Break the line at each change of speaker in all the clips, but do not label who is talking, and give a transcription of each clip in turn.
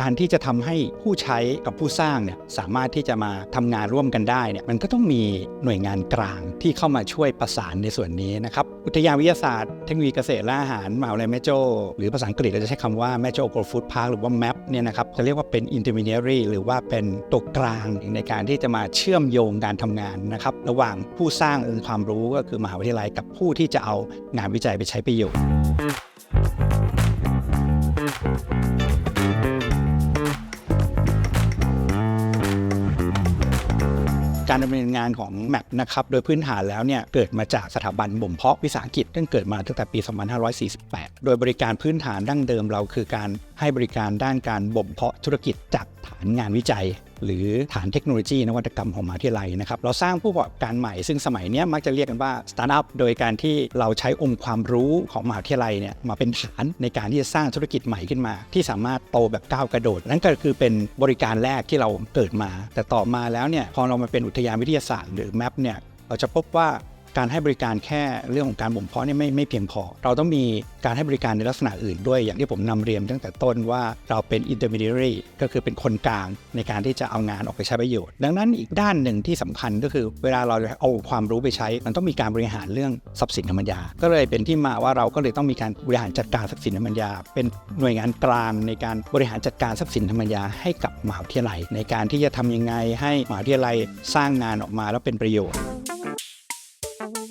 การที่จะทำให้ผู้ใช้กับผู้สร้างเนี่ยสามารถที่จะมาทำงานร่วมกันได้เนี่ยมันก็ต้องมีหน่วยงานกลางที่เข้ามาช่วยประสานในส่วนนี้นะครับอุทยานวิทยาศาสตร์เทคโนโลยีเกษตรและอาหารมหาวิทยาลัยแม่โจ้หรือภาษาอังกฤษเราจะใช้คำว่าแม่โจ้โกลฟูดพาร์คหรือว่า MAP เนี่ยนะครับจะเรียกว่าเป็น intermediary หรือว่าเป็นตัวกลางในการที่จะมาเชื่อมโยงการทำงานนะครับระหว่างผู้สร้างองค์ความรู้ก็คือมหาวิทยาลัยกับผู้ที่จะเอางานวิจัยไปใช้ประโยชน์ การดำเนินงานของ MAP นะครับโดยพื้นฐานแล้วเนี่ยเกิดมาจากสถาบันบ่มเพาะวิสาหกิจซึ่งเกิดมาตั้งแต่ปี 2548 โดยบริการพื้นฐานดั้งเดิมเราคือการให้บริการด้านการบ่มเพาะธุรกิจจากฐานงานวิจัย หรือฐานเทคโนโลยีนวัตกรรมของมหาวิทยาลัยนะครับเราสร้างผู้ประกอบการใหม่ซึ่งสมัยนี้มักจะเรียกกันว่าสตาร์ทอัพโดยการที่เราใช้องค์ความรู้ของมหาวิทยาลัยเนี่ยมาเป็นฐานในการที่จะสร้างธุรกิจใหม่ขึ้นมา ที่สามารถโตแบบก้าวกระโดด นั่นก็คือเป็นบริการแรกที่เราเกิดมา แต่ต่อมาแล้วเนี่ยพอเรามาเป็นอุทยานวิทยาศาสตร์หรือแมปเนี่ยเราจะพบว่า การให้บริการแค่เรื่องของการบ่มเพาะเนี่ยไม่ไม่เพียงพอ เราต้องมีการให้บริการในลักษณะอื่นด้วยอย่างที่ผมนำเรียนตั้งแต่ต้นว่าเราเป็น intermediary ก็คือเป็นคนกลางในการที่จะเอางานออกไปใช้ประโยชน์ ดังนั้นอีกด้านหนึ่งที่สำคัญก็คือ เวลาเราเอาความรู้ไปใช้ มันต้องมีการบริหารเรื่องทรัพย์สินทางปัญญาก็เลยเป็นที่มาว่าเราก็เลยต้องมีการบริหารจัดการทรัพย์สินทางปัญญาเป็นหน่วยงานกลางในการบริหารจัดการทรัพย์สินทางปัญญาให้กับมหาวิทยาลัย ในการที่จะทำยังไงให้มหาวิทยาลัยสร้างงานออกมาแล้วเป็นประโยชน์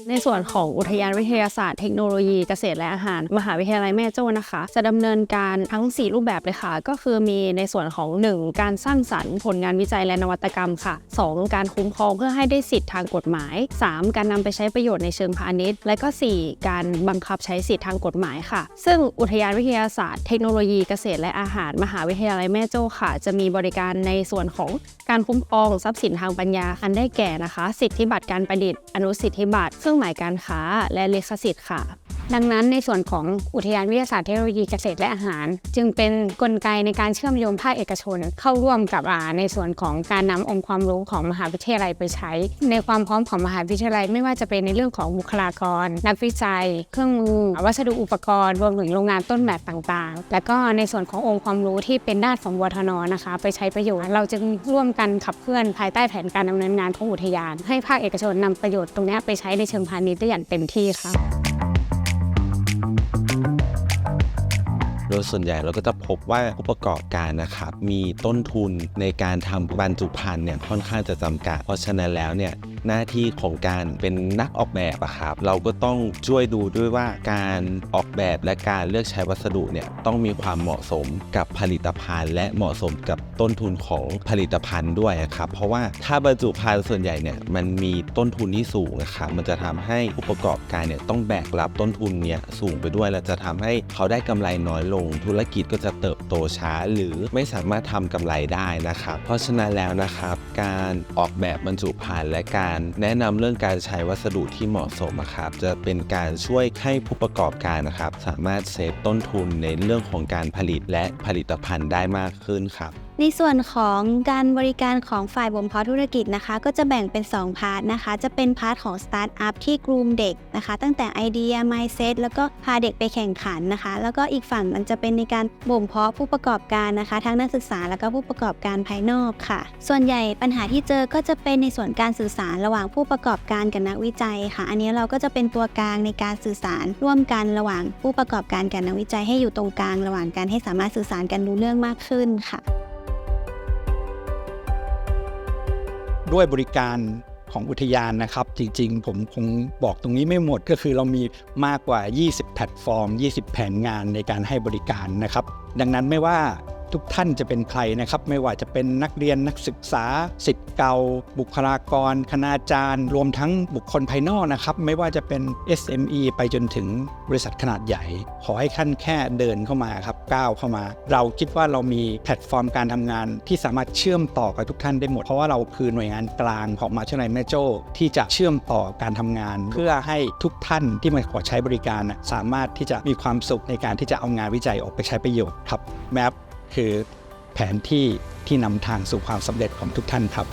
ในส่วนของอุทยานวิทยาศาสตร์เทคโนโลยีเกษตรและอาหาร มหาวิทยาลัยแม่โจ้นะคะ จะดำเนินการทั้ง 4 รูปแบบเลยค่ะ ก็คือมีในส่วนของ 1. การสร้างสรรค์ผลงานวิจัยและนวัตกรรมค่ะ 2. การคุ้มครองเพื่อให้ได้สิทธิ์ทางกฎหมาย 3. การนำไปใช้ประโยชน์ในเชิงพาณิชย์ และก็ 4. การบังคับใช้สิทธิ์ทางกฎหมายค่ะ ซึ่งอุทยานวิทยาศาสตร์เทคโนโลยีเกษตรและอาหาร มหาวิทยาลัยแม่โจ้ค่ะ จะมีบริการในส่วนของการคุ้มครองทรัพย์สินทางปัญญาอันได้แก่นะคะ สิทธิบัตรการประดิษฐ์อนุสิทธิบัตรเครื่องหมายการค้าและเลขสิทธิ์ค่ะ ดังนั้นในส่วนของอุทยานวิทยาศาสตร์เทคโนโลยีเกษตรและอาหาร จึงเป็นนกลไกในการเชื่อมโยงภาคเอกชน เข้าร่วมกับอาในส่วนของการนำองค์ความรู้ของมหาวิทยาลัยไปใช้ ในความพร้อมของมหาวิทยาลัยไม่ว่าจะเป็นในเรื่องของบุคลากร นักวิจัย เครื่องมือ วัสดุอุปกรณ์รวมถึงโรงงานต้นแบบต่างๆ และก็ในส่วนขององค์ความรู้ที่เป็นด้านของวทนนะคะ ไปใช้ประโยชน์ เราจึงร่วมกันขับเคลื่อนภายใต้แผนการดำเนินงานของอุทยาน ให้ภาคเอกชนนำประโยชน์ตรงนี้ไปใช้ในเชิงพาณิชย์ได้อย่างเต็มที่ค่ะ
โดยส่วนใหญ่เราก็จะพบว่าผู้ประกอบการนะครับมีต้นทุนในการทำบรรจุภัณฑ์เนี่ยค่อนข้างจะจำกัด เพราะฉะนั้นแล้วเนี่ยหน้าที่ของการเป็นนักออกแบบอะครับ เราก็ต้องช่วยดูด้วยว่าการออกแบบและการเลือกใช้วัสดุเนี่ยต้องมีความเหมาะสมกับผลิตภัณฑ์ และเหมาะสมกับต้นทุนของผลิตภัณฑ์ด้วยครับ เพราะว่าถ้าบรรจุภัณฑ์ส่วนใหญ่เนี่ยมันมีต้นทุนที่สูงนะครับมันจะทำให้ผู้ประกอบการเนี่ยต้องแบกรับต้นทุนเนี่ยสูงไปด้วย และจะทำให้เขาได้กำไรน้อยลง ธุรกิจก็จะเติบโตช้า หรือไม่สามารถทำกำไรได้นะครับ เพราะฉะนั้นแล้วนะครับ การออกแบบบรรจุภัณฑ์และการแนะนำเรื่องการใช้วัสดุที่เหมาะสมครับจะเป็นการช่วยให้ผู้ประกอบการนะครับ สามารถเซฟต้นทุนในเรื่องของการผลิตและผลิตภัณฑ์ได้มากขึ้นครับ
ในส่วนของการบริการของฝ่ายบ่มเพาะธุรกิจนะคะ ก็จะแบ่งเป็น 2 พาร์ทนะคะ จะเป็นพาร์ทของสตาร์ทอัพที่กรูมเด็กนะคะ ตั้งแต่ไอเดีย mindset แล้วก็พาเด็กไปแข่งขันนะคะ แล้วก็อีกฝั่งมันจะเป็นในการบ่มเพาะผู้ประกอบการนะคะ ทั้งนักศึกษาแล้วก็ผู้ประกอบการภายนอกค่ะ ส่วนใหญ่ปัญหาที่เจอก็จะเป็นในส่วนการสื่อสารระหว่างผู้ประกอบการกับนักวิจัยค่ะ อันนี้เราก็จะเป็นตัวกลางในการสื่อสารร่วมกันระหว่างผู้ประกอบการกับนักวิจัยให้อยู่ตรงกลางระหว่างกันให้สามารถสื่อสารกันรู้เรื่องมากขึ้นค่ะ
ด้วยบริการของอุทยานนะครับ จริงๆ ผมคงบอกตรงนี้ไม่หมดก็คือเรามีมากกว่า 20 แพลตฟอร์ม 20 แผนงานในการให้บริการนะครับ ดังนั้นไม่ว่า ทุกท่านจะเป็นใครนะครับ ไม่ว่าจะเป็นนักเรียนนักศึกษาสิทธิ์เก่า บุคลากร คณาจารย์ รวมทั้งบุคคลภายนอกนะครับ ไม่ว่าจะเป็น SME ไปจนถึงบริษัทขนาดใหญ่ ขอให้ท่านแค่เดินเข้ามาครับก้าวเข้ามา เราคิดว่าเรามีแพลตฟอร์มการทำงาน ที่สามารถเชื่อมต่อกับทุกท่านได้หมด เพราะว่าเราคือหน่วยงานกลางของมหาวิทยาลัยแม่โจ้ที่จะเชื่อมต่อการทำงาน เพื่อให้ทุกท่านที่มาขอใช้บริการสามารถที่จะมีความสุขในการที่จะเอางานวิจัยออกไปใช้ประโยชน์ครับแมป คือแผนที่ที่นำทางสู่ความสำเร็จของทุกท่านครับ